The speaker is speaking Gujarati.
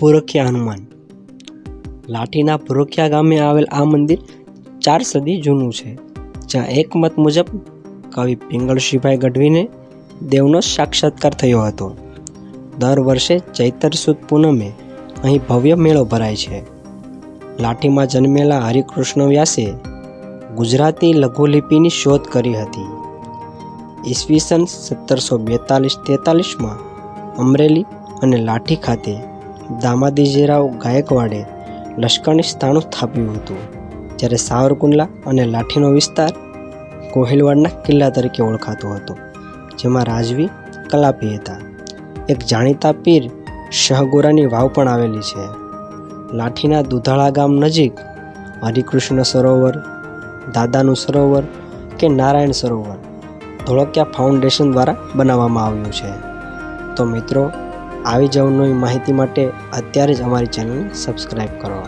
ભૂરખિયા હનુમાન. લાઠીના ભૂરખિયા ગામે આવેલ આ મંદિર ચાર સદી જૂનું છે, જ્યાં એક મત મુજબ કવિ પિંગળશીભાઈ ગઢવીને દેવનો સાક્ષાત્કાર થયો હતો. દર વર્ષે ચૈતર સુદ પૂનમે અહીં ભવ્ય મેળો ભરાય છે. લાઠીમાં જન્મેલા હરિકૃષ્ણ વ્યાસે ગુજરાતી લઘુલિપિની શોધ કરી હતી. ઈસવીસન સત્તરસો બેતાલીસ તેતાલીસમાં અમરેલી અને લાઠી ખાતે દામાદીજીરાવ ગાયકવાડે લશ્કરની સ્થાનું સ્થાપ્યું હતું, જ્યારે સાવરકુંડલા અને લાઠીનો વિસ્તાર કોહિલવાડના કિલ્લા તરીકે ઓળખાતો હતો, જેમાં રાજવી કલાપી હતા. એક જાણીતા પીર શહગોરાની વાવ પણ આવેલી છે. લાઠીના દુધાળા ગામ નજીક હરિકૃષ્ણ સરોવર, દાદાનું સરોવર કે નારાયણ સરોવર ધોળકિયા ફાઉન્ડેશન દ્વારા બનાવવામાં આવ્યું છે. તો મિત્રો આવી જ અવનવી માહિતી માટે અત્યારે જ અમારી ચેનલને સબસ્ક્રાઈબ કરો.